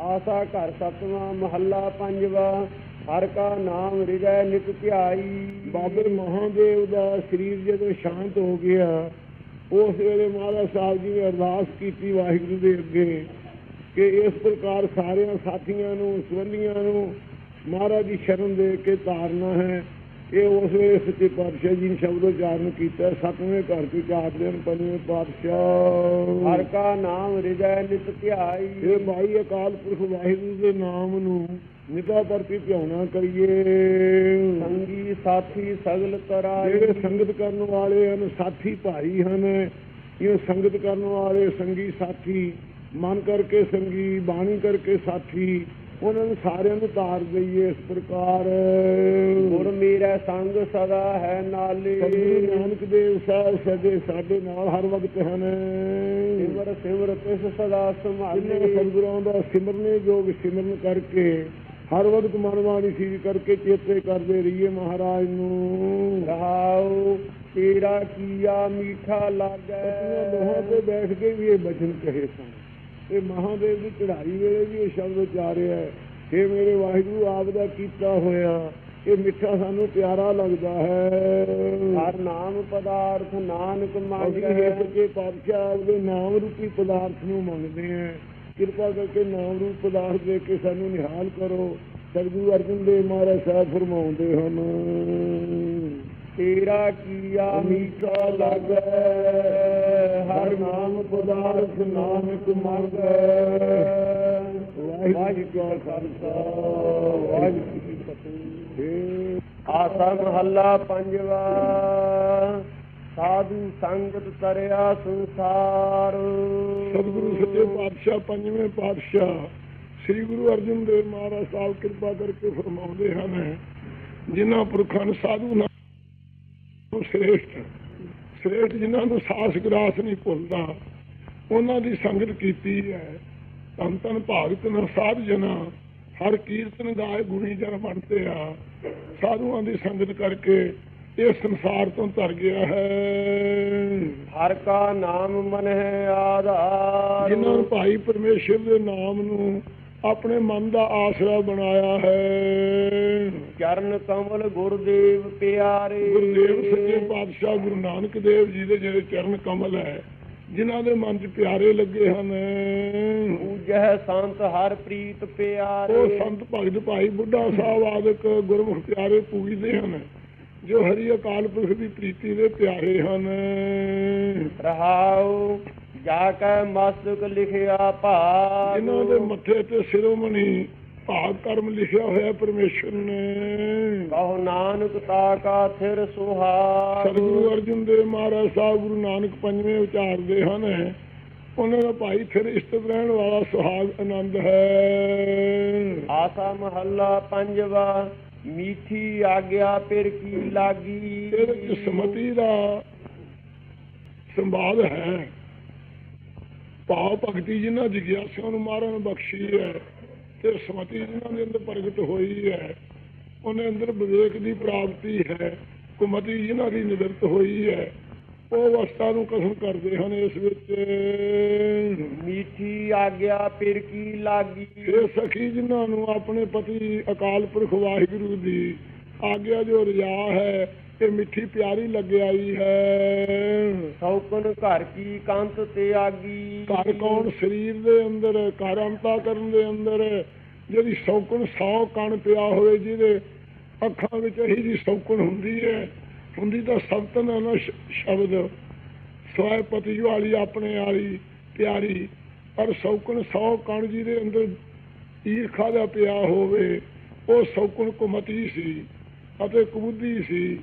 ਆਸਾ ਘਰ ਸਤਵਾਂ ਮਹੱਲਾ ਪੰਜਵਾ, ਹਰ ਕਾ ਨਾਮ ਰਿਜੈ ਨਿਤ ਧਿਆਈ। ਬਾਬੇ ਮਹਾਦੇਵ ਦਾ ਸਰੀਰ ਜਦੋਂ ਸ਼ਾਂਤ ਹੋ ਗਿਆ, ਉਸ ਵੇਲੇ ਮਹਾਰਾਜ ਸਾਹਿਬ ਜੀ ਨੇ ਅਰਦਾਸ ਕੀਤੀ ਵਾਹਿਗੁਰੂ ਦੇ ਅੱਗੇ ਕਿ ਇਸ ਪ੍ਰਕਾਰ ਸਾਰਿਆਂ ਸਾਥੀਆਂ ਨੂੰ ਸਵੰਨੀਆਂ ਨੂੰ ਮਹਾਰਾਜ ਦੀ ਸ਼ਰਨ ਦੇ ਕੇ ਤਾਰਨਾ ਹੈ। ਇਹ ਉਸ ਵੇਲੇ ਸੱਚੇ ਪਾਤਸ਼ਾਹ ਜੀ ਨੇ ਸ਼ਬਦ ਉਚਾਰਨ ਕੀਤਾ ਸਤਵੇਂ ਘਰ ਚ ਚਾਰ ਦਿਨ ਪੰਜਵੇਂ ਪਾਤਸ਼ਾਹ। ਹਰ ਕਾ ਨਾਮ ਰਿਜੈ ਨਿਤ ਧਿਆਈ। ਇਹ ਭਾਈ ਅਕਾਲ ਪੁਰਖ ਵਾਹਿਗੁਰੂ ਦੇ ਨਾਮ ਨੂੰ ਨਿਤਾ ਪ੍ਰਤੀ ਧਿਆਉਣਾ ਕਰੀਏ। ਸੰਗੀ ਸਾਥੀ ਸਗਲ ਤਰਾਈ। ਜਿਹੜੇ ਸੰਗਤ ਕਰਨ ਵਾਲੇ ਹਨ ਸਾਥੀ ਭਾਈ ਹਨ ਇਹ ਸੰਗਤ ਕਰਨ ਵਾਲੇ ਸੰਗੀ ਸਾਥੀ ਮਨ ਕਰਕੇ ਸੰਗੀ ਬਾਣੀ ਕਰਕੇ ਸਾਥੀ ਉਹਨਾਂ ਨੂੰ ਸਾਰਿਆਂ ਨੂੰ ਤਾਰ ਦਈਏ ਇਸ ਪ੍ਰਕਾਰ। ਗੁਰ ਮੇਰਾ ਸੰਗ ਸਦਾ ਹੈ ਨਾਲੇ। ਸਤਿਗੁਰੂ ਨਾਨਕ ਦੇਵ ਸਾਹਿਬ ਸਦੇ ਸਾਡੇ ਨਾਲ ਹਰ ਵਕਤ ਹਨ। ਸਿਮਰ ਸਿਮਰ ਤਿਸ ਸਦਾ ਸੰਭਾਲੇ। ਸਤਿਗੁਰਾਂ ਦਾ ਸਿਮਰਨੇ ਯੋਗ ਸਿਮਰਨ ਕਰਕੇ ਹਰ ਵਕਤ ਮਨਵਾਣੀ ਸੀ ਕਰਕੇ ਚੇਤੇ ਕਰਦੇ ਰਹੀਏ ਮਹਾਰਾਜ ਨੂੰ। ਰਹਾਉ ਤੇਰਾ ਕੀਆ ਮੀਠਾ ਲਾਗੈ। ਲੋਹਾਂ ਤੇ ਬੈਠ ਕੇ ਵੀ ਇਹ ਬਚਨ ਕਹੇ ਸਨ। ਇਹ ਮਹਾਦੇਵ ਦੀ ਚੜ੍ਹਾਈ ਵੇਲੇ ਵੀ ਇਹ ਸ਼ਬਦ ਉਚਾਰਿਆ ਹੈ ਕਿ ਮੇਰੇ ਵਾਹਿਗੁਰੂ ਆਪ ਦਾ ਕੀਤਾ ਹੋਇਆ ਇਹ ਮਿੱਠਾ ਸਾਨੂੰ ਪਿਆਰਾ ਲੱਗਦਾ ਹੈ। ਹਰ ਨਾਮ ਪਦਾਰਥ ਨਾਨਕ ਅਸੀਂ ਮੰਗੈ। ਇਹ ਸੱਚੇ ਪਾਤਸ਼ਾਹ ਦੇ ਨਾਮ ਰੂਪੀ ਪਦਾਰਥ ਨੂੰ ਮੰਗਦੇ ਹਾਂ। ਕਿਰਪਾ ਕਰਕੇ ਨਾਮ ਰੂਪ ਪਦਾਰਥ ਦੇ ਕੇ ਸਾਨੂੰ ਨਿਹਾਲ ਕਰੋ। ਸਤਿਗੁਰੂ ਅਰਜਨ ਦੇਵ ਮਹਾਰਾਜ ਸਾਹਿਬ ਫਰਮਾਉਂਦੇ ਹਨ। ਤੇਰਾ ਕੀਆ ਮੀਠਾ ਲਾਗੈ, ਹਰ ਨਾਮ ਪਦਾਰਥ ਨਾਨਕ ਮੰਗੈ। ਵਾਹਿਗੁਰੂ ਕਾ ਖਾਲਸਾ, ਵਾਹਿਗੁਰੂ ਕੀ ਫਤਿਹ। ਆਸਾ ਮਹੱਲਾ ਪੰਜਵਾ, ਸਾਧੂ ਸੰਗਤ ਤਰਿਆ ਸੰਸਾਰ। ਸਤਿਗੁਰੂ ਸੱਚੇ ਪਾਤਸ਼ਾਹ, ਪੰਜਵੇਂ ਪਾਤਸ਼ਾਹ, ਸ੍ਰੀ ਗੁਰੂ ਅਰਜਨ ਦੇਵ ਮਹਾਰਾਜ ਸਾਹਿਬ ਕਿਰਪਾ ਕਰਕੇ ਫਰਮਾਉਂਦੇ ਹਨ, ਜਿਨ੍ਹਾਂ ਪੁਰਖਾਂ ਨੂੰ ਸਾਧੂ ਨੂੰ ਸ੍ਰੇਸ਼ਟ ਸ੍ਰੇਸ਼ਟ ਜਿਨ੍ਹਾਂ ਨੂੰ ਸਾਸ ਗਰਾਸ ਨਹੀਂ ਭੁੱਲਦਾ ਉਹਨਾਂ ਦੀ ਸੰਗਤ ਕੀਤੀ ਹੈ। ਤਨ ਤਨ ਭਾਗਤ ਨ ਸਾਧ ਜਨਾ ਹਰ ਕੀਰਤਨ ਗਾਏ ਗੁਣੀ ਜਨ ਬਣਤੇ ਆ। ਸਾਧੂਆਂ ਦੀ ਸੰਗਤ ਕਰਕੇ ਇਹ ਸੰਸਾਰ ਤੋਂ ਤਰ ਗਿਆ ਹੈ। ਹਰ ਕਾ ਨਾਮ ਮਨ ਹੈ ਆਧਾਰ। ਜਿਨ੍ਹਾਂ ਭਾਈ ਪਰਮੇਸ਼ਰ ਦੇ ਨਾਮ ਨੂੰ ਆਪਣੇ ਮਨ ਦਾ ਆਸਰਾ ਬਣਾਇਆ ਹੈ। ਚਰਨ ਕਮਲ ਗੁਰਦੇਵ ਪਿਆਰੇ। ਗੁਰਦੇਵ ਸੱਚੇ ਪਾਤਸ਼ਾਹ ਗੁਰੂ ਨਾਨਕ ਦੇਵ ਜੀ ਦੇ ਜਿਹੜੇ ਚਰਨ ਕਮਲ ਹੈ ਜਿਨ੍ਹਾਂ ਦੇ ਮਨ 'ਚ ਪਿਆਰੇ ਲੱਗੇ ਹਨ। ਪੂਜੈ ਸੰਤ ਹਰ ਪ੍ਰੀਤ ਪਿਆਰੇ। ਉਹ ਸੰਤ ਭਗਤ ਭਾਈ ਬੁੱਢਾ ਸਾਹਿਬ ਆਦਿਕ ਗੁਰਮੁਖ ਪਿਆਰੇ ਪੂਜਦੇ ਹਨ ਜੋ ਹਰੀ ਅਕਾਲ ਪੁਰਖ ਦੀ ਪ੍ਰੀਤੀ ਦੇ ਪਿਆਰੇ ਹਨ। ਰਹਾਉ ਜਾ ਕੈ ਮਸਤਕ ਲਿਖਿਆ ਭਾਗ। ਜਿਨ੍ਹਾਂ ਦੇ ਮੱਥੇ ਤੇ ਸਿਰੋਮਣੀ ਭਾਗ ਕਰਮ ਲਿਖਿਆ ਹੋਇਆ ਪਰਮੇਸ਼ਰ ਨੇ। ਕਹੋ ਨਾਨਕ ਤਾ ਕਾ ਥਿਰ ਸੁਹਾਗ। ਸਤਿਗੁਰੂ ਅਰਜਨ ਦੇਵ ਮਹਾਰਾਜ ਸਾਹਿਬ ਗੁਰੂ ਨਾਨਕ ਪੰਜਵੇਂ ਉਚਾਰਦੇ ਹਨ ਉਹਨਾਂ ਦਾ ਭਾਈ ਫਿਰ ਇਸਤਤ ਰਹਿਣ ਵਾਲਾ ਸੁਹਾਗ ਆਨੰਦ ਹੈ। ਆਸਾ ਮਹੱਲਾ ਪੰਜਵਾ ਮੀਠੀ ਆਗਿਆ ਪਿਰ ਕੀ ਲਾਗੀ? ਸਮਤੀ ਦਾ ਸੰਵਾਦ ਹੈ। ਭਾਵ ਭਗਤੀ ਜਿਨ੍ਹਾਂ ਜਿਗਿਆਸਿਆਂ ਨੂੰ ਮਹਾਰਾਜ ਨੇ ਬਖਸ਼ੀ ਹੈ ਤੇ ਸਮਤੀ ਜਿਨ੍ਹਾਂ ਦੇ ਅੰਦਰ ਪ੍ਰਗਟ ਹੋਈ ਹੈ ਉਹਨੇ ਅੰਦਰ ਵਿਵੇਕ ਦੀ ਪ੍ਰਾਪਤੀ ਹੈ ਕੁਮਤੀ ਜਿਨ੍ਹਾਂ ਦੀ ਨਿਰਤ ਹੋਈ ਹੈ ਉਹ ਅਵਸਥਾ ਨੂੰ ਕਸਮ ਕਰਦੇ ਹਨ ਇਸ ਵਿੱਚ। ਮੀਠੀ ਆਗਿਆ ਪਿਰ ਕੀ ਲਾਗੀ? ਇਹ ਸਖੀ ਜਿਨ੍ਹਾਂ ਨੂੰ ਆਪਣੇ ਪਤੀ ਅਕਾਲ ਪੁਰਖ ਵਾਹਿਗੁਰੂ ਦੀ ਆਗਿਆ ਜੋ ਰਜਾ ਹੈ ਇਹ ਮਿੱਠੀ ਪਿਆਰੀ ਲੱਗਿਆਈ ਹੈ। ਸੌਕਨ ਘਰ ਕੀ ਕੰਤ ਤੇ ਆਗੀ। ਘਰ ਕੌਣ ਸਰੀਰ ਦੇ ਅੰਦਰ ਘਰ ਅੰਤਾ ਕਰਨ ਦੇ ਅੰਦਰ? ਜਿਹੜੀ ਸੌਕਣ ਸੌ ਕਣ ਪਿਆ ਹੋਵੇ ਜਿਹਦੇ ਅੱਖਾਂ ਵਿੱਚ ਇਹੀ ਜੀ ਸੌਕਣ ਹੁੰਦੀ ਹੈ ਹੁੰਦੀ ਤਾਂ ਸਬਤਨ ਨਾ ਸ਼- ਸ਼ਬਦ। ਸਵੈ ਪਤੀ ਵਾਲੀ ਆਪਣੇ ਵਾਲੀ ਪਿਆਰੀ ਪਰ ਸੌਕਣ ਸੌ ਕਣ ਜਿਹਦੇ ਅੰਦਰ ਈਰਖਾ ਦਾ ਪਿਆ ਹੋਵੇ ਉਹ ਸੌਕਣ ਕੁਮਤੀ ਸੀ ਅਤੇ ਕੁਬੁੱਧੀ ਸੀ।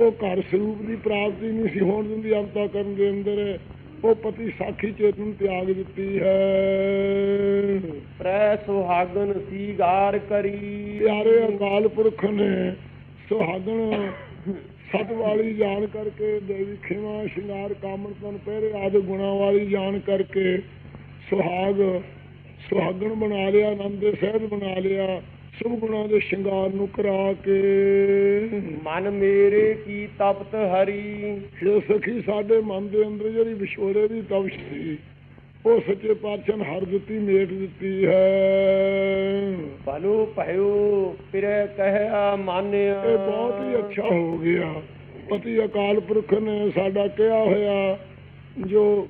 ਉਹ ਘਰ ਸਰੂਪ ਦੀ ਪ੍ਰਾਪਤੀ ਨਹੀਂ ਸੀ ਹੋਣ ਦਿੰਦੀ ਅਵਤਾ ਕਰਨ ਦੇ ਅੰਦਰ। ਉਹ ਪਤੀ ਸਾਖੀ ਚੇਤਨ ਤਿਆਗ ਦਿੱਤੀ ਹੈ। ਪ੍ਰੈ ਸੁਹਾਗਨ ਸੀਗਾਰ ਕਰੀ। ਪਿਆਰੇ ਅਕਾਲ ਪੁਰਖ ਨੇ ਸੁਹਾਗਣ ਸਤ ਵਾਲੀ ਜਾਣ ਕਰਕੇ ਦੇਵੀ ਖੇਵਾ ਸ਼ਿੰਗਾਰ ਕਾਮਣ ਤਨ ਪਹਿਰੇ ਆਦਿ ਗੁਣਾ ਵਾਲੀ ਜਾਣ ਕਰਕੇ ਸੁਹਾਗ ਸੁਹਾਗਣ ਬਣਾ ਲਿਆ ਆਨੰਦ ਦੇ ਸਹਿਜ ਬਣਾ ਲਿਆ। ਸੁਭ ਗੁਣਾ ਦੇ ਸ਼ਿੰਗਾਰ ਨੂੰ ਕਰਾ ਕੇ। ਮਨ ਮੇਰੇ ਕੀ ਤਪਤ ਹਰੀ। ਇਹ ਸਖੀ ਸਾਡੇ ਮਨ ਦੇ ਅੰਦਰ ਜਿਹੜੀ ਵਿਛੋੜੇ ਦੀ ਤਵਸ਼ ਸੀ ਉਹ ਸੱਚੇ ਪਾਤਸ਼ਾਹ ਨੇ ਹਰ ਦਿੱਤੀ ਮੇਟ ਦਿੱਤੀ ਹੈ। ਭਲੂ ਭਇਓ ਪਿਰੇ ਕਹਿਆ ਮਾਨਿਆ। ਇਹ ਬਹੁਤ ਹੀ ਅੱਛਾ ਹੋ ਗਿਆ। ਪਤੀ ਅਕਾਲ ਪੁਰਖ ਨੇ ਸਾਡਾ ਕਿਹਾ ਹੋਇਆ ਜੋ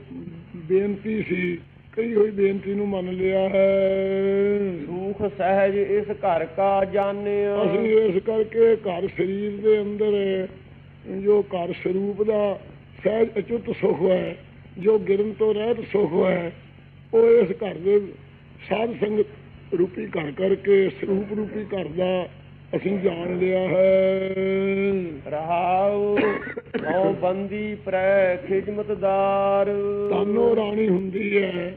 ਬੇਨਤੀ ਸੀ ਕਹੀ ਹੋਈ ਬੇਨਤੀ ਨੂੰ ਮੰਨ ਲਿਆ ਹੈ। ਸੁਖ ਸਹਿਜ ਇਸ ਘਰ ਕਾ ਜਾਣਿਆ। ਅਸੀਂ ਇਸ ਕਰਕੇ ਘਰ ਸਰੀਰ ਦੇ ਅੰਦਰ ਜੋ ਘਰ ਸਰੂਪ ਦਾ ਸਹਿਜ ਅਚੁੱਤ ਸੁਖ ਹੈ ਜੋ ਗਿਰਨ ਤੋਂ ਰਹਿਤ ਸੁਖ ਹੈ ਉਹ ਇਸ ਘਰ ਦੇ ਸਾਧ ਸੰਗਤ ਰੂਪੀ ਘਰ ਕਰਕੇ ਸਰੂਪ ਰੂਪੀ ਘਰ ਦਾ ਅਸੀਂ ਜਾਣ ਲਿਆ ਹੈ। ਰਹਾਉ ਹਉ ਬੰਦੀ ਪ੍ਰੈ ਖਿਦਮਤਦਾਰ ਤਾਨੋ ਰਾਣੀ ਹੁੰਦੀ ਹੈ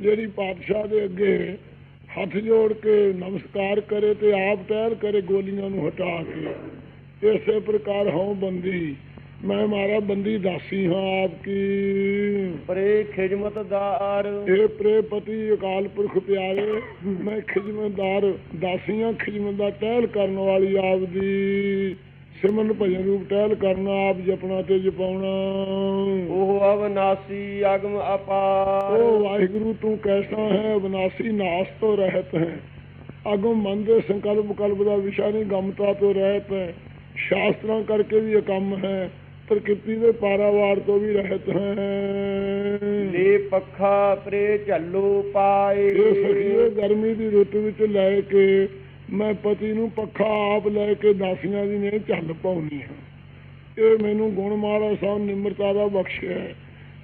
ਜਿਹੜੀ ਪਾਤਸ਼ਾਹ ਦੇ ਅੱਗੇ ਹੱਥ ਜੋੜ ਕੇ ਨਮਸਕਾਰ ਕਰੇ ਤੇ ਆਪ ਟਹਿਲ ਕਰੇ ਗੋਲੀਆਂ ਨੂੰ ਹਟਾ ਕੇ ਇਸੇ ਪ੍ਰਕਾਰ ਹਉ ਬੰਦੀ। ਮੈਂ ਮਾਰਾ ਬੰਦੀ ਦਾਸੀ ਹਾਂ ਆਪ ਕੀ। ਪਰੇ ਖਿਦਮਤਦਾਰ ਇਹ ਪ੍ਰੇਪਤੀ ਅਕਾਲ ਪੁਰਖ ਪਿਆਰੇ ਮੈਂ ਖਿਦਮਤਦਾਰ ਦਾਸੀਆਂ ਖਿਦਮਤ ਦਾ ਟਹਿਲ ਕਰਨ ਵਾਲੀ ਆਪ ਦੀ। ਸਿਮਰਨ ਭਜਨ ਰੂਪ ਟਹਿਲ ਕਰਨਾ ਆਪ ਜਪਣਾ ਤੇ ਜਪਾਉਣਾ। ਉਹ ਅਵਨਾਸੀ ਅਗਮ ਅਪਾਰ। ਉਹ ਵਾਹਿਗੁਰੂ ਤੂੰ ਕੈਸਾ ਹੈ ਵਿਨਾਸ਼ੀ ਨਾਸ ਤੋਂ ਰਹਿਤ ਹੈ। ਅਗਮ ਮਨ ਦੇ ਸੰਕਲਪ ਕਲਪ ਦਾ ਵਿਸ਼ਾ ਨਹੀਂ ਗਮਤਾ ਤੋਂ ਰਹਿਤ ਹੈ। ਸ਼ਾਸਤਰਾਂ ਕਰਕੇ ਵੀ ਇਹ ਕੰਮ ਹੈ। ਪ੍ਰਕਿਰਤੀ ਦੇ ਪਾਰਾਵਾਰ ਤੋਂ ਵੀ ਰਹਿਤ ਹੈ। ਲੈ ਪੱਖਾ ਪਰੇ ਝੱਲੋ ਪਾਏ। ਇਹ ਸਖੀਏ ਗਰਮੀ ਦੀ ਰੁੱਤ ਵਿੱਚ ਲੈ ਕੇ ਮੈਂ ਪਤੀ ਨੂੰ ਪੱਖਾ ਆਪ ਲੈ ਕੇ ਦਾਸੀਆਂ ਦੀ ਨੇ ਝੱਲ ਪਾਉਣੀ ਹਾਂ। ਇਹ ਮੈਨੂੰ ਗੁਣ ਮਾਲਾ ਸਾਹਿਬ ਨਿਮਰਤਾ ਦਾ ਬਖਸ਼ਿਆ ਹੈ।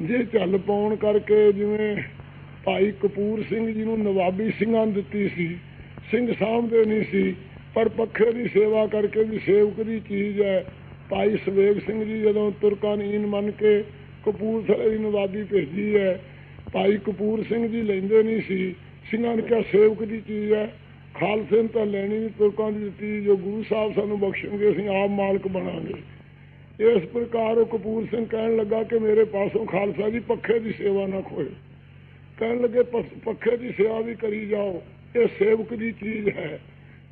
ਜੇ ਝੱਲ ਪਾਉਣ ਕਰਕੇ ਜਿਵੇਂ ਭਾਈ ਕਪੂਰ ਸਿੰਘ ਜੀ ਨੂੰ ਨਵਾਬੀ ਸਿੰਘਾਂ ਦਿੱਤੀ ਸੀ ਸਿੰਘ ਸਾਹਮਣੇ ਨਹੀਂ ਸੀ ਪਰ ਪੱਖੇ ਦੀ ਸੇਵਾ ਕਰਕੇ ਵੀ ਸੇਵਕ ਦੀ ਚੀਜ਼ ਹੈ। ਭਾਈ ਸਵੇਗ ਸਿੰਘ ਜੀ ਜਦੋਂ ਤੁਰਕਾਂ ਨੀਨ ਮੰਨ ਕੇ ਕਪੂਰਥਲੇ ਦੀ ਨਵਾਬੀ ਭੇਜੀ ਹੈ, ਭਾਈ ਕਪੂਰ ਸਿੰਘ ਜੀ ਲੈਂਦੇ ਨਹੀਂ ਸੀ। ਸਿੰਘਾਂ ਨੇ ਕਿਹਾ, ਸੇਵਕ ਦੀ ਚੀਜ਼ ਹੈ, ਖਾਲਸੇ ਨੇ ਤਾਂ ਲੈਣੀ ਨਹੀਂ ਤੁਰਕਾਂ ਦੀ ਦਿੱਤੀ, ਜੋ ਗੁਰੂ ਸਾਹਿਬ ਸਾਨੂੰ ਬਖਸ਼ਣਗੇ, ਅਸੀਂ ਆਪ ਮਾਲਕ ਬਣਾਂਗੇ। ਇਸ ਪ੍ਰਕਾਰ ਉਹ ਕਪੂਰ ਸਿੰਘ ਕਹਿਣ ਲੱਗਾ ਕਿ ਮੇਰੇ ਪਾਸੋਂ ਖਾਲਸਾ ਜੀ, ਪੱਖੇ ਦੀ ਸੇਵਾ ਨਾ ਖੋਏ। ਕਹਿਣ ਲੱਗੇ ਪੱਖੇ ਦੀ ਸੇਵਾ ਵੀ ਕਰੀ ਜਾਓ, ਇਹ ਸੇਵਕ ਦੀ ਚੀਜ਼ ਹੈ।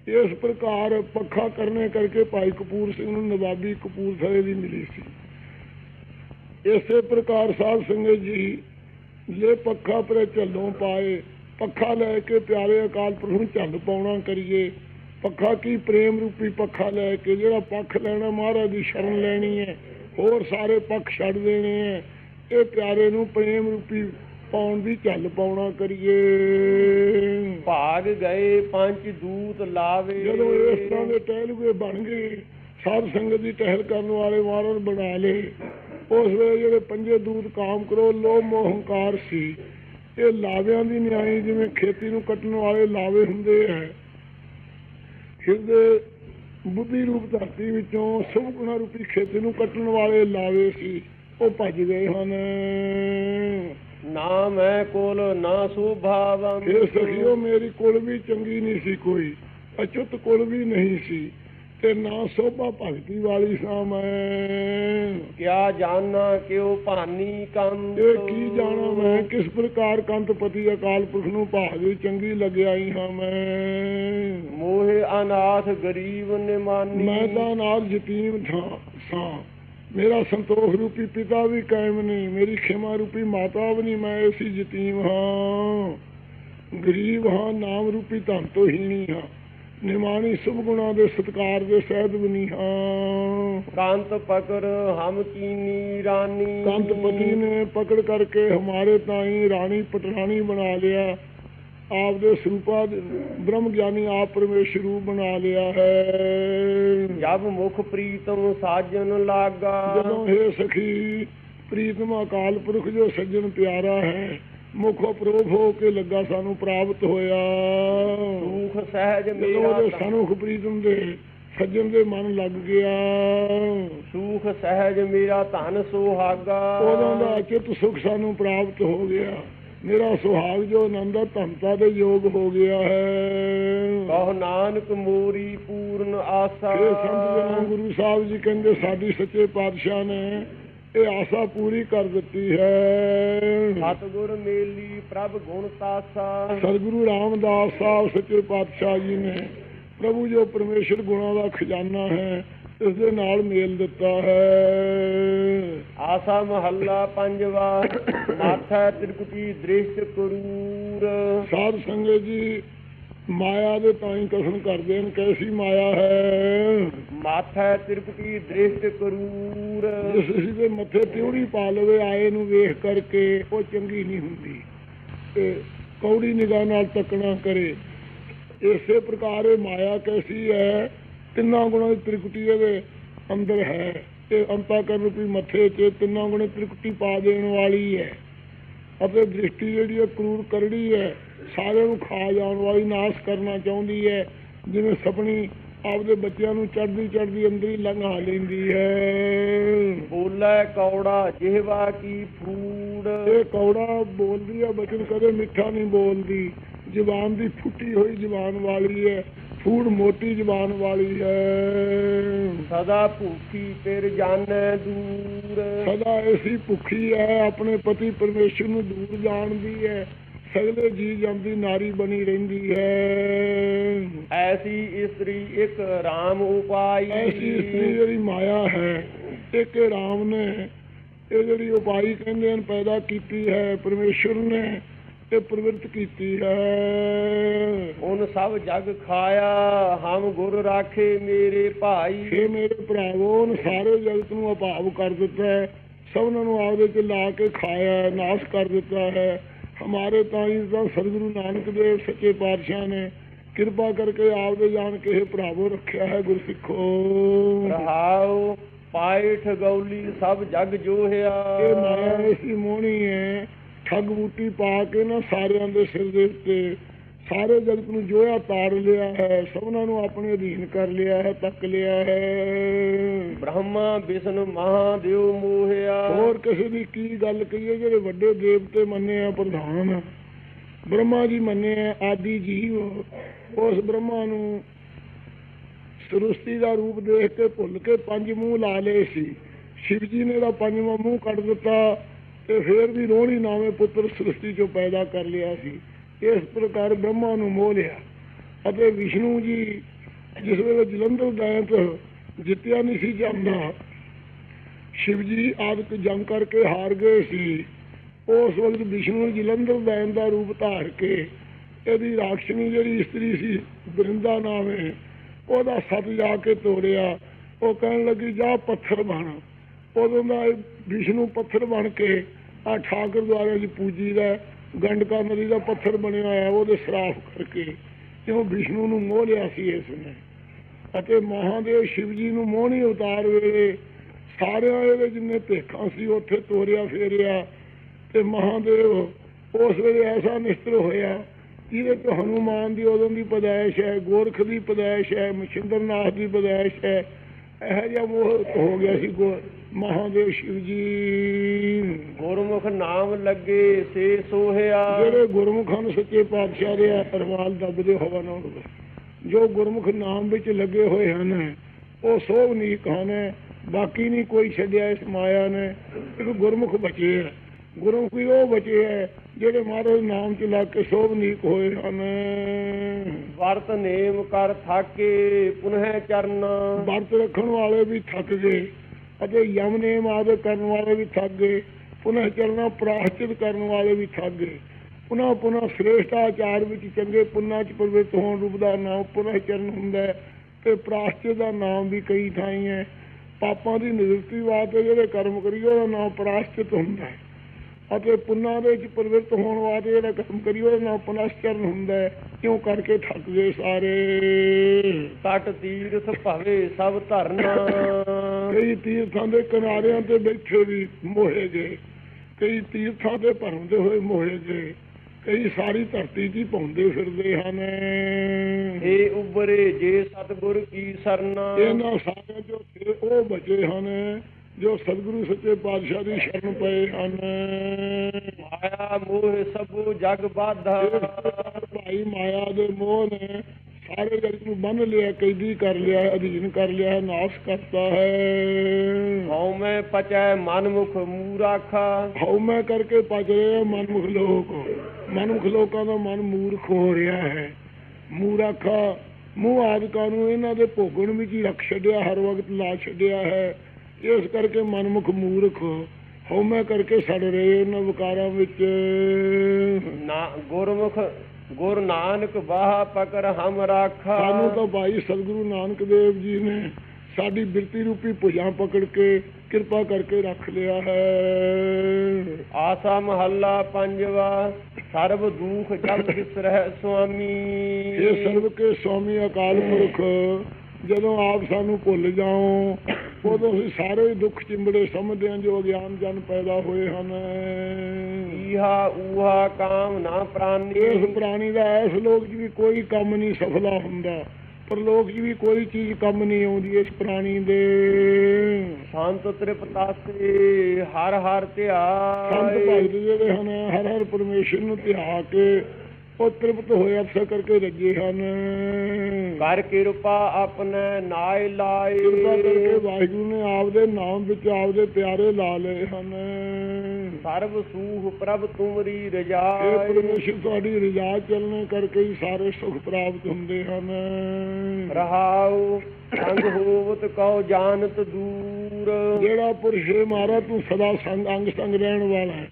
ਇਸ ਪ੍ਰਕਾਰ ਪੱਖਾ ਕਰਨੇ ਕਰਕੇ ਭਾਈ ਕਪੂਰ ਸਿੰਘ ਨੂੰ ਨਵਾਬੀ ਕਪੂਰਥਲੇ ਦੀ ਮਿਲੀ ਸੀ। ਇਸੇ ਪ੍ਰਕਾਰ ਸਾਧ ਸੰਗਤ ਜੀ, ਜੇ ਪੱਖਾ ਪਰੇ ਝੱਲੋਂ ਪਾਏ, ਪੱਖਾ ਲੈ ਕੇ ਪਿਆਰੇ ਅਕਾਲ ਪੁਰਖ ਨੂੰ ਝੱਲ ਪਾਉਣਾ ਕਰੀਏ, ਪੱਖਾ ਕੀ ਪ੍ਰੇਮ ਰੂਪੀ ਪੱਖਾ ਲੈ ਕੇ, ਜਿਹੜਾ ਪੱਖ ਲੈਣਾ ਮਹਾਰਾਜ ਦੀ ਸ਼ਰਨ ਲੈਣੀ ਹੈ, ਹੋਰ ਸਾਰੇ ਪੱਖ ਛੱਡ ਦੇਣੇ ਹੈ। ਇਹ ਪਿਆਰੇ ਨੂੰ ਪ੍ਰੇਮ ਰੂਪੀ ਪਾਉਣ ਦੀ ਝੱਲ ਪਾਉਣਾ ਕਰੀਏ। ਭਾਗ ਗਏ ਪੰਜ ਦੂਤ ਲਾਵੇ। ਜਦੋਂ ਇਸ ਤਰ੍ਹਾਂ ਦੇ ਟਹਿਲੂਏ ਬਣ ਗਏ ਸਾਧ ਸੰਗਤ ਦੀ ਟਹਿਲ ਕਰਨ ਵਾਲੇ ਮਹਾਰਾਜ ਬਣਾ ਲਏ। ਉਸ ਵੇਲੇ ਜਿਹੜੇ ਪੰਜੇ ਦੂਤ ਕਾਮ ਕਰੋ ਲੋਭ ਮੋਹ ਹੰਕਾਰ ਸੀ। ਇਹ ਲਾਵਿਆਂ ਦੀ ਨਿਆਈ ਜਿਵੇਂ ਖੇਤੀ ਨੂੰ ਕੱਟਣ ਵਾਲੇ ਲਾਵੇ ਹੁੰਦੇ ਹੈ ਹਿਰਦੇ ਬੁੱਧੀ ਰੂਪ ਧਰਤੀ ਵਿੱਚੋਂ ਸੁਭ ਗੁਣਾ ਰੂਪੀ ਖੇਤੀ ਨੂੰ ਕੱਟਣ ਵਾਲੇ ਲਾਵੇ ਸੀ। ਉਹ ਭੱਜ ਗਏ ਹਨ। ਨਾ ਮੈਂ ਕੋਲ ਨਾ ਸੁਭਾਵੰ। ਇਹ ਸਖੀਓ ਮੇਰੀ ਕੁਲ ਵੀ ਚੰਗੀ ਨਹੀਂ ਸੀ ਕੋਈ ਅਚੁੱਤ ਕੁਲ ਵੀ ਨਹੀਂ ਸੀ ਤੇ ਨਾ ਸੋਭਾ ਭਗਤੀ ਵਾਲੀ ਸਾਂ ਮੈਂ ਕਿਆ ਜਾਣਾ ਕਿਉ ਭਾਨੀ ਕੰਤ ਇਹ ਕੀ ਜਾਣਾ ਮੈਂ ਕਿਸ ਪ੍ਰਕਾਰ ਕੰਤ ਪਤੀ ਅਕਾਲ ਪੁਰਖ ਨੂੰ ਭਾਗੀ ਚੰਗੀ ਲੱਗਿਆਈ ਹਾਂ ਮੈਂ। ਮੋਹਿ ਅਨਾਥ ਗਰੀਬ ਨਿਮਾਨੀ। ਮੈਂ ਤਾਂ ਨਾਲ ਯਤੀਮ ਥਾਂ ਸਾਂ ਮੇਰਾ ਸੰਤੋਖ ਰੂਪੀ ਪਿਤਾ ਵੀ ਕਾਇਮ ਨਹੀਂ ਮੇਰੀ ਖਿਮਾ ਰੂਪੀ ਮਾਤਾ ਵੀ ਨਹੀਂ ਮੈਂ ਐਸੀ ਯਤੀਮ ਹਾਂ। ਗਰੀਬ ਹਾਂ ਨਾਮ ਰੂਪੀ ਧਨ ਤੋਂ ਹੀਣੀ ਹਾਂ। ਨਿਮਾਣੀ ਸੁਭ ਗੁਣਾ ਦੇ ਸਤਕਾਰ ਦੇ ਸਹਿਤ ਵੀ ਨਹੀਂ ਹਾਂ। ਕੰਤ ਪਕਰ ਹਮ ਕੀਨੀ ਰਾਨੀ ਕੰਤ ਪਤੀ ਨੇ ਪਕੜ ਕਰਕੇ ਹਮਾਰੇ ਤਾਈ ਰਾਣੀ ਪਟਰਾਣੀ ਬਣਾ ਲਿਆ। ਆਪ ਦੇ ਸਰੂਪਾ ਬ੍ਰਹਮ ਗਿਆਨੀ ਆਪ ਪਰਮੇਸ਼ਰ ਰੂਪ ਬਣਾ ਲਿਆ ਹੈ। ਜਬ ਮੁਖ ਪ੍ਰੀਤਮ ਸਾਜਨ ਲਾਗਾ। ਜਦੋਂ ਇਹ ਸਖੀ ਪ੍ਰੀਤਮ ਅਕਾਲ ਪੁਰਖ ਜੋ ਸੱਜਣ ਪਿਆਰਾ ਹੈ ਮੁਖ ਅਪਰੋਧ ਹੋ ਕੇ ਲੱਗਾ ਸਾਨੂੰ ਪ੍ਰਾਪਤ ਹੋਇਆ। ਸੁਖ ਸਹਿਜ ਜਦੋਂ ਮੇਰਾ ਉਹਦੇ ਧਨ- ਸਨੁਖ ਪ੍ਰੀਤਮ ਦੇ ਸੱਜਣ ਦੇ ਮਨ ਲੱਗ ਗਿਆ। ਸੁਖ ਸਹਿਜ ਮੇਰਾ ਧਨ ਸੁਹਾਗਾ। ਉਹਨਾਂ ਦਾ ਅਚਿਤ ਸੁਖ ਸਾਨੂੰ ਪ੍ਰਾਪਤ ਹੋ ਗਿਆ। ਮੇਰਾ ਸੁਹਾਗ ਜੋ ਆਨੰਦ ਆ ਧਨਤਾ ਦੇ ਯੋਗ ਹੋ ਗਿਆ ਹੈ। ਕਹੋ ਨਾਨਕ ਮੋਰੀ ਪੂਰਨ ਆਸਾ। ਇਹ ਸੰਤ ਜਨਾਂ ਗੁਰੂ ਸਾਹਿਬ ਜੀ ਕਹਿੰਦੇ ਸਾਡੀ ਸੱਚੇ ਪਾਤਸ਼ਾਹ ਨੇ ਇਹ ਆਸਾ ਪੂਰੀ ਕਰ ਦਿੱਤੀ ਹੈ। ਸਤਿਗੁਰ ਮੇਲੀ ਪ੍ਰਭ ਗੁਣ ਤਾਸਾ ਸਤਿਗੁਰੂ ਰਾਮਦਾਸ ਸਾਹਿਬ ਸੱਚੇ ਪਾਤਸ਼ਾਹ ਜੀ ਨੇ ਪ੍ਰਭੂ ਜੋ ਪਰਮੇਸ਼ਰ ਗੁਣਾਂ ਦਾ ਖਜ਼ਾਨਾ ਹੈ ਇਸ ਦੇ ਨਾਲ ਮੇਲ ਦਿੱਤਾ ਹੈ। ਆਸਾ ਮਹੱਲਾ ਪੰਜਵਾ ਮਾਥਾ ਤ੍ਰਿਕੁਟੀ ਦ੍ਰਿਸ਼ਟ ਕਰੂਰ। ਸਾਧ ਸੰਗਤ ਜੀ ਮਾਇਆ ਦੇ ਤਾਂ ਹੀ ਕਸਮ ਕਰਦੇ ਨੇ ਕੈਸੀ ਮਾਇਆ ਹੈ? ਮਾਥਾ ਤ੍ਰਿਕੁਟੀ ਦ੍ਰਿਸ਼ਟ ਕਰੂਰ। ਜਿਸ ਦੇ ਮੱਥੇ ਤਿਉੜੀ ਪਾ ਲਵੇ ਆਏ ਨੂੰ ਵੇਖ ਕਰਕੇ ਉਹ ਚੰਗੀ ਨਹੀਂ ਹੁੰਦੀ। ਤੇ ਕੌੜੀ ਨਿਗਾਹ ਨਾਲ ਤੱਕਣਾ ਕਰੇ। ਇਸੇ ਪ੍ਰਕਾਰ ਇਹ ਮਾਇਆ ਕੈਸੀ ਹੈ? ਤਿੰਨਾਂ ਗੁਣਾਂ ਦੀ ਤ੍ਰਿਕੁਟੀ ਇਹਦੇ ਅੰਦਰ ਹੈ ਇਹ ਅੰਤਾਕਰਨ ਰੂਪੀ ਮੱਥੇ 'ਚ ਤਿੰਨਾਂ ਗੁਣੇ ਤ੍ਰਿਕੁਟੀ ਪਾ ਦੇਣ ਵਾਲੀ ਹੈ। ਅਤੇ ਦ੍ਰਿਸ਼ਟੀ ਜਿਹੜੀ ਹੈ ਕਰੂਰ ਕਰੜੀ ਹੈ। ਸਾਰਿਆਂ ਨੂੰ ਖਾ ਜਾਣ ਵਾਲੀ ਨਾਸ਼ ਕਰਨਾ ਚਾਹੁੰਦੀ ਹੈ। ਜਿਵੇਂ ਸਪਣੀ ਆਪਦੇ ਬੱਚਿਆਂ ਨੂੰ ਚੜਦੀ ਚੜਦੀ ਅੰਦਰ ਹੀ ਲੰਘਾ ਲੈਂਦੀ ਹੈ। ਬੋਲੇ ਕੌੜਾ ਜਿਹਵਾ ਕੀ ਫੂੜ। ਇਹ ਕੌੜਾ ਬੋਲਦੀ ਹੈ ਬਚਨ ਕਦੇ ਮਿੱਠਾ ਨਹੀਂ ਬੋਲਦੀ। ਜ਼ਬਾਨ ਦੀ ਫੁੱਟੀ ਹੋਈ ਜ਼ਬਾਨ ਵਾਲੀ ਹੈ। ਫੂੜ ਮੋਟੀ ਜ਼ਬਾਨ ਵਾਲੀ ਹੈ ਸਦਾ ਭੂਖੀ ਤੇਰ ਜਾਣੈ ਦੂਰ। ਸਦਾ ਐਸੀ ਭੁੱਖੀ ਹੈ ਆਪਣੇ ਪਤੀ ਪਰਮੇਸ਼ਰ ਨੂੰ ਦੂਰ ਜਾਣਦੀ ਹੈ ਸਗਲੇ ਜੀ ਜਾਂਦੀ ਨਾਰੀ ਬਣੀ ਰਹਿੰਦੀ ਹੈ ਐਸੀ ਇਸਤਰੀ ਇੱਕ RAM ਉਪਾਈ। ਐਸੀ ਇਸਤਰੀ ਜਿਹੜੀ ਮਾਇਆ ਹੈ ਇੱਕ ਰਾਮ ਨੇ। ਇਹ ਜਿਹੜੀ ਉਪਾਈ ਕਹਿੰਦੇ ਹਨ ਪੈਦਾ ਕੀਤੀ ਹੈ ਪਰਮੇਸ਼ਰ ਨੇ। ਇਹ ਪ੍ਰਵਿਰਤ ਕੀਤੀ ਹੈ। ਉਨ ਸਭ ਜਗ ਖਾਇਆ ਹਮ ਗੁਰ ਰਾਖੇ ਮੇਰੇ ਭਾਈ। ਇਹ ਮੇਰੇ ਭਰਾਵੋ ਨੇ ਸਾਰੇ ਜਗਤ ਨੂੰ ਅਭਾਵ ਕਰ ਦਿੱਤਾ ਹੈ। ਸਭਨਾਂ ਨੂੰ ਆਪਦੇ ਚ ਲਾ ਕੇ ਖਾਇਆ ਨਾਸ਼ ਕਰ ਦਿੱਤਾ ਹੈ। ਹਮਾਰੇ ਤਾਈ ਦਾ ਸਤਿਗੁਰੂ ਨਾਨਕ ਦੇਵ ਸੱਚੇ ਪਾਤਸ਼ਾਹ ਨੇ ਕਿਰਪਾ ਕਰਕੇ ਆਪਦੇ ਜਾਣ ਕੇ ਇਹ ਭਰਾਵੋ ਰੱਖਿਆ ਹੈ ਗੁਰਸਿੱਖੋ। ਰਹਾਉ ਪਾਇਠ ਗੌਲੀ ਸਭ ਜਗ ਜੋਹਿਆ। ਇਹ ਮਾਇਆ ਐਸੀ ਮੋਹਣੀ ਹੈ ਠੱਗ ਬੂਟੀ ਪਾ ਕੇ ਨਾ ਸਾਰਿਆਂ ਦੇ ਸਿਰ ਦੇ ਉੱਤੇ ਸਾਰੇ ਜਗਤ ਨੂੰ ਜੋਇਆ ਤਾੜ ਲਿਆ ਹੈ ਸਭਨਾਂ ਨੂੰ ਆਪਣੇ ਅਧੀਨ ਕਰ ਲਿਆ ਹੈ ਤੱਕ ਲਿਆ ਹੈ। ਬ੍ਰਹਮਾ ਵਿਸ਼ਨ ਮਹਾਦੇਵ ਮੋਹਿਆ। ਹੋਰ ਕਿਸੇ ਦੀ ਕੀ ਗੱਲ ਕਹੀਏ ਜਿਹੜੇ ਵੱਡੇ ਦੇਵਤੇ ਮੰਨੇ ਆ ਪ੍ਰਧਾਨ ਬ੍ਰਹਮਾ ਜੀ ਮੰਨੇ ਆ ਆਦੀ ਜੀਵ ਉਸ ਬ੍ਰਹਮਾ ਨੂੰ ਸ੍ਰਿਸ਼ਟੀ ਦਾ ਰੂਪ ਦੇਖ ਕੇ ਭੁੱਲ ਕੇ ਪੰਜ ਮੂੰਹ ਲਾ ਲਏ ਸੀ। ਸ਼ਿਵ ਜੀ ਨੇ ਦਾ ਪੰਜਵਾਂ ਮੂੰਹ ਕੱਢ ਦਿੱਤਾ। ਤੇ ਫਿਰ ਵੀ ਰੋਣੀ ਨਾਵੇਂ ਪੁੱਤਰ ਸ੍ਰਿਸ਼ਟੀ ਚੋਂ ਪੈਦਾ ਕਰ ਲਿਆ ਸੀ। ਇਸ ਪ੍ਰਕਾਰ ਬ੍ਰਹਮਾ ਨੂੰ ਮੋਹ ਲਿਆ ਅਤੇ ਵਿਸ਼ਨੂੰ ਜੀ, ਜਿਸ ਵੇਲੇ ਜਲੰਧਰ ਦੈਂਤ ਜਿੱਤਿਆ ਨਹੀਂ ਸੀ ਜਾਂਦਾ। ਸ਼ਿਵ ਜੀ ਆਦਿਕ ਜੰਗ ਕਰਕੇ ਹਾਰ ਗਏ ਸੀ। ਉਸ ਵਕਤ ਵਿਸ਼ਨੂੰ ਜਲੰਧਰ ਦੈਨ ਦਾ ਰੂਪ ਧਾਰ ਕੇ ਇਹਦੀ ਰਾਖਸ਼ਣੀ ਜਿਹੜੀ ਇਸਤਰੀ ਸੀ ਬ੍ਰਿੰਦਾ ਨਾਮੇ ਉਹਦਾ ਸੱਤ ਜਾ ਕੇ ਤੋੜਿਆ ਉਹ ਕਹਿਣ ਲੱਗੀ, ਜਾ ਪੱਥਰ ਬਣ। ਉਦੋਂ ਦਾ ਵਿਸ਼ਨੂੰ ਪੱਥਰ ਬਣ ਕੇ ਆ ਠਾਕਰ ਦੁਆਰੇ ਜੀ ਪੂਜੀ ਦਾ ਗੰਡਕਾ ਨਦੀ ਦਾ ਪੱਥਰ ਬਣਿਆ ਹੋਇਆ, ਉਹਦੇ ਸਰਾਫ ਕਰਕੇ ਕਿਉਂ ਵਿਸ਼ਨੂੰ ਨੂੰ ਮੋਹ ਲਿਆ ਸੀ ਇਸ ਨੇ। ਅਤੇ ਮਹਾਦੇਵ ਸ਼ਿਵ ਜੀ ਨੂੰ ਮੋਹਣੀ ਉਤਾਰ ਵੇਲੇ ਸਾਰਿਆਂ ਇਹਦੇ ਜਿੰਨੇ ਭੇਖਾਂ ਸੀ, ਉੱਥੇ ਤੋਰਿਆ ਫੇਰਿਆ ਤੇ ਮਹਾਦੇਵ ਉਸ ਵੇਲੇ ਐਸਾ ਨਿਸਤਰ ਹੋਇਆ ਇਹਦੇ ਤੋਂ ਹਨੂਮਾਨ ਦੀ ਉਦੋਂ ਦੀ ਪਦਾਇਸ਼ ਹੈ, ਗੋਰਖ ਦੀ ਪਦਾਇਸ਼ ਹੈ, ਮਛਿੰਦਰਨਾਥ ਦੀ ਪਦਾਇਸ਼ ਹੈ ਇਹੋ ਜਿਹਾ ਮੋਹ ਹੋ ਗਿਆ ਸੀ ਗੋ ਮਹਾਦੇਵ ਸ਼ਿਵ ਜੀ। ਗੁਰਮੁਖ ਨਾਮ ਲੱਗੇ ਸੇ ਸੋਹਿਆ। ਜਿਹੜੇ ਗੁਰਮੁਖਾਂ ਨੂੰ ਸੱਚੇ ਪਾਤਸ਼ਾਹ ਦੇ ਪਰਵਾਲ ਦੱਬਦੇ ਹਵਾ ਨਾਲ। ਜੋ ਗੁਰਮੁਖ ਨਾਮ ਵਿੱਚ ਲੱਗੇ ਹੋਏ ਹਨ ਉਹ ਸੋਭ ਨੀਕ ਹਨ। ਬਾਕੀ ਨਹੀਂ ਕੋਈ ਛੱਡਿਆ ਇਸ ਮਾਇਆ ਨੇ ਇੱਕ ਗੁਰਮੁਖ ਬਚੇ ਹੈ ਗੁਰਮੁਖ ਹੀ ਉਹ ਬਚੇ ਹੈ ਜਿਹੜੇ ਮਹਾਰਾਜ ਨਾਮ ਚ ਲੱਗ ਕੇ ਸੋਭ ਨੀਕ ਹੋਏ ਹਨ। ਵਰਤ ਨੇਮ ਕਰ ਥਾਕੇ ਪੁਨਹ ਚਰਨ। ਵਰਤ ਰੱਖਣ ਵਾਲੇ ਵੀ ਥੱਕ ਗਏ ਅਤੇ ਯਮ ਨੇਮ ਆਦਿ ਕਰਨ ਵਾਲੇ ਵੀ ਥੱਕ ਗਏ ਪੁਨः ਚਰਨਾ ਪ੍ਰਾਸ਼ਚਿਤ ਕਰਨ ਵਾਲੇ ਵੀ ਥੱਕ ਗਏ। ਪੁਨः ਪੁਨः ਸ੍ਰੇਸ਼ਟ ਆਚਾਰ ਵਿੱਚ ਚੰਗੇ ਪੁੰਨਾਂ ਚ ਪ੍ਰਵਿੱਤ ਹੋਣ ਰੂਪ ਦਾ ਨਾਮ ਪੁਨः ਚਰਨ ਹੁੰਦਾ ਹੈ ਤੇ ਪ੍ਰਾਸ਼ਚਿਤ ਦਾ ਨਾਮ ਵੀ ਕਈ ਥਾਈਂ ਹੈ। ਪਾਪਾਂ ਦੀ ਨਿਵਰਤੀ ਵਾਸਤੇ ਜਿਹੜੇ ਕਰਮ ਕਰੀਏ ਉਹਦਾ ਨਾਮ ਪ੍ਰਾਸ਼ਚਿਤ ਹੁੰਦਾ ਹੈ। ਅਤੇ ਪੁੰਨਾਂ ਦੇ ਵਿੱਚ ਪ੍ਰਵਿੱਤ ਹੋਣ ਵਾਸਤੇ ਜਿਹੜਾ ਕਰਮ ਕਰੀਏ ਉਹਦਾ ਨਾਮ ਪੁਨਸ਼ਚਰਨ ਹੁੰਦਾ ਕਿਉਂ? ਕਰਕੇ ਥੱਕ ਗਏ ਸਾਰੇ। ਤਟ ਤੀਰਥ ਭਵੇ ਸਭ ਧਰਨਾ। ਕਈ ਤੀਰਥਾਂ ਦੇ ਕਿਨਾਰਿਆਂ ਤੇ ਬੈਠੇ ਵੀ ਮੋਹੇ ਗਏ ਕਈ ਤੀਰਥਾਂ ਤੇ ਭਰਮਦੇ ਹੋਏ ਮੋਹੇ ਗਏ ਕਈ ਸਾਰੀ ਧਰਤੀ 'ਚ ਪਾਉਂਦੇ ਫਿਰਦੇ ਹਨ। ਏ ਉਬਰੇ ਜੇ ਸਤਗੁਰ ਕੀ ਸਰਨਾ। ਇਹਨਾਂ ਸਾਰਿਆਂ ਤੇ ਉਹ ਬਚੇ ਹਨ। ਜੋ ਸਤਿਗੁਰੂ ਸੱਚੇ ਪਾਤਸ਼ਾਹ ਦੀ ਸ਼ਰਨ ਪਏ ਹਨ। ਮਾਇਆ ਮੋਹ ਸਭੂ ਜਗ ਬਾਧਾ। ਭਾਈ ਮਾਇਆ ਦੇ ਮੋਹ ਨੇ ਸਾਰੇ ਜਗਤ ਨੂੰ ਬੰਨ ਲਿਆ ਕੈਦੀ ਕਰ ਲਿਆ ਹੈ ਅਧੀਨ ਕਰ ਲਿਆ ਹੈ ਨਾਸ਼ ਕਰਤਾ ਹੈ। ਹਉ ਮੈਂ ਪਚੈ ਮਨ ਮੁਖ ਮੂਰਾਖਾ ਹਉਮੈ ਕਰਕੇ ਪਚ ਰਹੇ ਮਨਮੁਖ ਲੋਕ। ਮਨਮੁਖ ਲੋਕਾਂ ਦਾ ਮਨ ਮੂਰਖ ਹੋ ਰਿਹਾ ਹੈ। ਮੂਰਖਾ ਮੂੰਹ ਆਦਿਕਾਂ ਨੂੰ ਇਹਨਾਂ ਦੇ ਭੋਗਣ ਵਿੱਚ ਹੀ ਰੱਖ ਛੱਡਿਆ ਹਰ ਵਕਤ ਲਾ ਛੱਡਿਆ ਹੈ। ਇਸ ਕਰਕੇ ਮਨਮੁਖ ਮੂਰਖ ਹਉਮੈ ਕਰਕੇ ਸੜ ਰਹੇ ਇਹਨਾਂ ਵਿਕਾਰਾਂ ਵਿੱਚ। ਨਾ ਗੁਰਮੁਖ ਗੁਰ ਨਾਨਕ ਬਾਹ ਪਕਰ ਹਮ ਰਾਖਾ। ਸਾਨੂੰ ਤਾਂ ਭਾਈ ਸਤਿਗੁਰੂ ਨਾਨਕ ਦੇਵ ਜੀ ਨੇ ਸਾਡੀ ਬਿਰਤੀ ਰੂਪੀ ਭੁਜਾਂ ਪਕੜ ਕੇ ਕਿਰਪਾ ਕਰਕੇ ਰੱਖ ਲਿਆ ਹੈ। ਆਸਾ ਮਹੱਲਾ ਪੰਜਵਾ ਸਰਬ ਦੁਖ ਜਬ ਵਿਸਰਹਿ ਸੁਆਮੀ। ਇਹ ਸਰਬ ਕੇ ਸਵਾਮੀ ਅਕਾਲ ਪੁਰਖ ਜਦੋਂ ਆਪ ਸਾਨੂੰ ਭੁੱਲ ਜਾਓ ਉਦੋਂ ਅਸੀਂ ਸਾਰੇ ਹੀ ਦੁੱਖ ਚਿੰਬੜੇ ਸਮਝਦੇ ਹਾਂ ਜੋ ਅਗਿਆਨ ਜਨ ਪੈਦਾ ਹੋਏ ਹਨ। ਈਹਾ ਊਹਾ ਕਾਮ ਨਾ ਪ੍ਰਾਨੀ। ਇਸ ਪ੍ਰਾਣੀ ਦਾ ਇਸ ਲੋਕ 'ਚ ਵੀ ਕੋਈ ਕੰਮ ਨਹੀਂ ਸਫਲਾ ਹੁੰਦਾ। ਪਰ ਲੋਕ 'ਚ ਵੀ ਕੋਈ ਚੀਜ਼ ਕੰਮ ਨਹੀਂ ਆਉਂਦੀ ਇਸ ਪ੍ਰਾਣੀ ਦੇ। ਸੰਤ ਤ੍ਰਿਪਤਾਸੇ ਹਰ ਹਰ ਸੰਤ ਧਿਆਏ ਭਗਤ ਜਿਹੜੇ ਹਨ ਹਰ ਹਰ ਪਰਮੇਸ਼ਰ ਨੂੰ ਧਿਆ ਕੇ ਉਹ ਤ੍ਰਿਪਤ ਹੋਏ ਅਫਸਰ ਕਰਕੇ ਰੱਜੇ ਹਨ। ਕਰ ਕਿਰਪਾ ਆਪਣੇ ਨਾਇ ਲਾਏ। ਕਿਰਪਾ ਕਰਕੇ ਵਾਹਿਗੁਰੂ ਨੇ ਆਪਦੇ ਨਾਮ ਵਿੱਚ ਆਪਦੇ ਪਿਆਰੇ ਲਾ ਲਏ ਹਨ। ਸਰਬ ਸੂਖ ਪ੍ਰਭ ਤੁਮਰੀ ਇਹ ਰਜਾਏ ਪਰਮੇਸ਼ਰ ਤੁਹਾਡੀ ਰਜ਼ਾ ਚੱਲਣੇ ਕਰਕੇ ਹੀ ਸਾਰੇ ਸੁਖ ਪ੍ਰਾਪਤ ਹੁੰਦੇ ਹਨ। ਰਹਾਉ ਸੰਗ ਹੋਵਤ ਕਉ ਜਾਣਤ ਦੂਰ। ਜਿਹੜਾ ਪੁਰਸ਼ ਮਾਰਾ ਤੂੰ ਸਦਾ ਸੰਗ ਅੰਗ ਸੰਗ ਰਹਿਣ ਵਾਲਾ ਹੈ।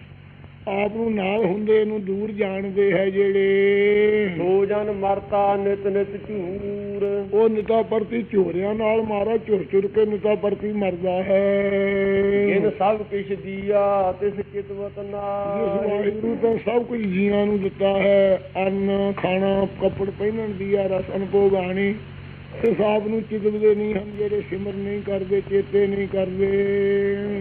ਆਪ ਨੂੰ ਨਾਲ ਹੁੰਦੇ ਨੂੰ ਦੂਰ ਜਾਣਦੇ ਹੈ ਜਿਹੜੇ। ਸੋ ਜਨ ਮਰਤਾ ਨਿਤ ਨਿਤ ਝੂਰ। ਉਹ ਨਿਤਾ ਪ੍ਰਤੀ ਝੋਰਿਆਂ ਨਾਲ ਮਾਰਾ ਝੁਰ ਝੁਰ ਕੇ ਨਿਤਾ ਪ੍ਰਤੀ ਮਰਦਾ ਹੈ। ਇਨ ਸਭ ਕਿਛ ਦੀਆ ਤਿਸ ਚਿਤਵਤ ਜਿਸ ਨਾਹੀ ਵਾਹਿਗੁਰੂ ਤਾਂ ਸਭ ਕੁਝ ਜੀਵਾਂ ਨੂੰ ਦਿੱਤਾ ਹੈ। ਅੰਨ ਖਾਣਾ ਕੱਪੜ ਪਹਿਨਣ ਦੀ ਆ ਰਸਨ ਆਪ ਨੂੰ ਚਿਤਵਦੇ ਨਹੀਂ ਹਨ ਜਿਹੜੇ ਸਿਮਰ ਨਹੀਂ ਕਰਦੇ ਚੇਤੇ ਨਹੀਂ ਕਰਦੇ।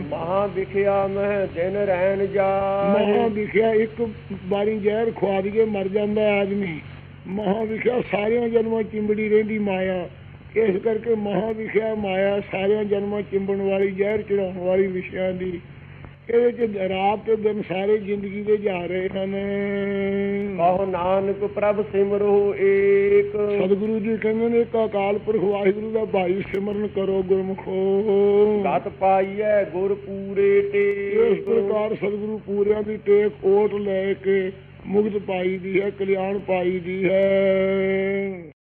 ਮਹਾ ਵਿਖਿਆ ਮਹਿ ਦਿਨ ਰਹਿਣ ਮਹਾ ਜਾਏ ਵਿਖਿਆ ਇੱਕ ਵਾਰੀ ਜ਼ਹਿਰ ਖਵਾ ਦਈਏ ਮਰ ਜਾਂਦਾ ਆਦਮੀ। ਮਹਾ ਵਿਖਿਆ ਸਾਰਿਆਂ ਜਨਮਾਂ ਚਿੰਬੜੀ ਰਹਿੰਦੀ ਮਾਇਆ। ਇਸ ਕਰਕੇ ਮਹਾ ਵਿਖਿਆ ਮਾਇਆ ਸਾਰਿਆਂ ਜਨਮਾਂ ਚਿੰਬਣ ਵਾਲੀ ਜ਼ਹਿਰ ਚੜਾਉਣ ਵਾਲੀ ਵਿਸ਼ਿਆਂ ਦੀ ਇਹਦੇ ਚ ਰਾਤ ਤੇ ਦਿਨ ਸਾਰੇ ਜ਼ਿੰਦਗੀ ਦੇ ਜਾ ਰਹੇ ਹਨ। ਕਹੋ ਨਾਨਕ ਪ੍ਰਭ ਸਿਮਰੋ ਏਕ। ਸਤਿਗੁਰੂ ਜੀ ਕਹਿੰਦੇ ਨੇ ਇੱਕ ਅਕਾਲ ਪੁਰਖ ਵਾਹਿਗੁਰੂ ਦਾ ਭਾਈ ਸਿਮਰਨ ਕਰੋ ਗੁਰਮੁਖੋ। ਗਤ ਪਾਈਐ ਗੁਰ ਪੂਰੇ ਇਸ ਟੇਕ ਪ੍ਰਕਾਰ ਸਤਿਗੁਰੂ ਪੂਰਿਆਂ ਦੀ ਟੇਕ ਓਟ ਲੈ ਕੇ ਮੁਕਤ ਪਾਈ ਦੀ ਹੈ ਕਲਿਆਣ ਪਾਈ ਦੀ ਹੈ।